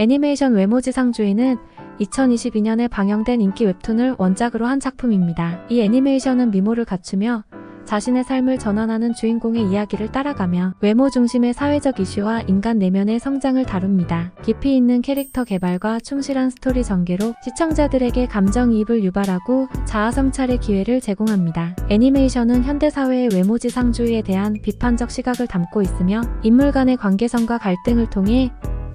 애니메이션 외모지상주의는 2022년에 방영된 인기 웹툰을 원작으로 한 작품입니다. 이 애니메이션은 미모를 갖추며 자신의 삶을 전환하는 주인공의 이야기를 따라가며 외모 중심의 사회적 이슈와 인간 내면의 성장을 다룹니다. 깊이 있는 캐릭터 개발과 충실한 스토리 전개로 시청자들에게 감정이입을 유발하고 자아 성찰의 기회를 제공합니다. 애니메이션은 현대사회의 외모지상주의에 대한 비판적 시각을 담고 있으며 인물 간의 관계성과 갈등을 통해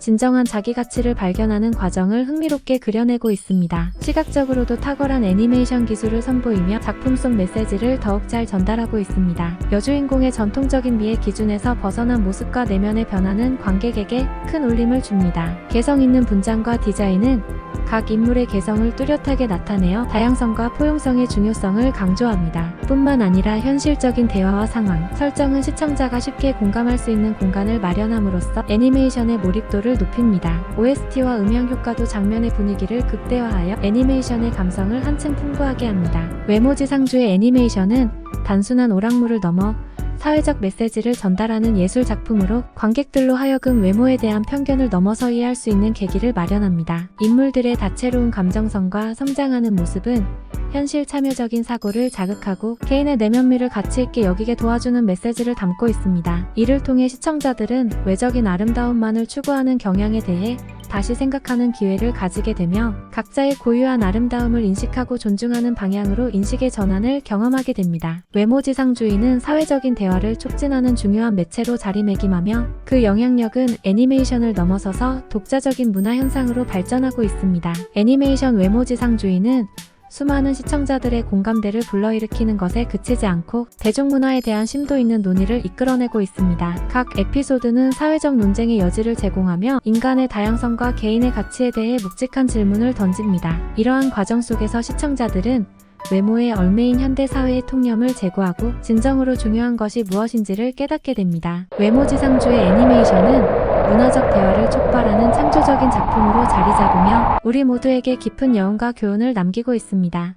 진정한 자기 가치를 발견하는 과정을 흥미롭게 그려내고 있습니다. 시각적으로도 탁월한 애니메이션 기술을 선보이며 작품 속 메시지를 더욱 잘 전달하고 있습니다. 여주인공의 전통적인 미의 기준에서 벗어난 모습과 내면의 변화는 관객에게 큰 울림을 줍니다. 개성 있는 분장과 디자인은 각 인물의 개성을 뚜렷하게 나타내어 다양성과 포용성의 중요성을 강조합니다. 뿐만 아니라 현실적인 대화와 상황, 설정은 시청자가 쉽게 공감할 수 있는 공간을 마련함으로써 애니메이션의 몰입도를 높입니다. OST와 음향 효과도 장면의 분위기를 극대화하여 애니메이션의 감성을 한층 풍부하게 합니다. 외모지상주의 애니메이션은 단순한 오락물을 넘어 사회적 메시지를 전달하는 예술 작품으로 관객들로 하여금 외모에 대한 편견을 넘어서 이해할 수 있는 계기를 마련합니다. 인물들의 다채로운 감정성과 성장하는 모습은 현실 참여적인 사고를 자극하고 개인의 내면미를 가치 있게 여기게 도와주는 메시지를 담고 있습니다. 이를 통해 시청자들은 외적인 아름다움만을 추구하는 경향에 대해 다시 생각하는 기회를 가지게 되며 각자의 고유한 아름다움을 인식하고 존중하는 방향으로 인식의 전환을 경험하게 됩니다. 외모지상주의는 사회적인 대화를 촉진하는 중요한 매체로 자리매김하며 그 영향력은 애니메이션을 넘어서서 독자적인 문화 현상으로 발전하고 있습니다. 애니메이션 외모지상주의는 수많은 시청자들의 공감대를 불러일으키는 것에 그치지 않고 대중문화에 대한 심도 있는 논의를 이끌어내고 있습니다. 각 에피소드는 사회적 논쟁의 여지를 제공하며 인간의 다양성과 개인의 가치에 대해 묵직한 질문을 던집니다. 이러한 과정 속에서 시청자들은 외모에 얽매인 현대 사회의 통념을 제고하고 진정으로 중요한 것이 무엇인지를 깨닫게 됩니다. 외모지상주의 애니메이션은 문화적 대화를 촉발하는 창조적인 작품으로 자리 잡으며 우리 모두에게 깊은 여운과 교훈을 남기고 있습니다.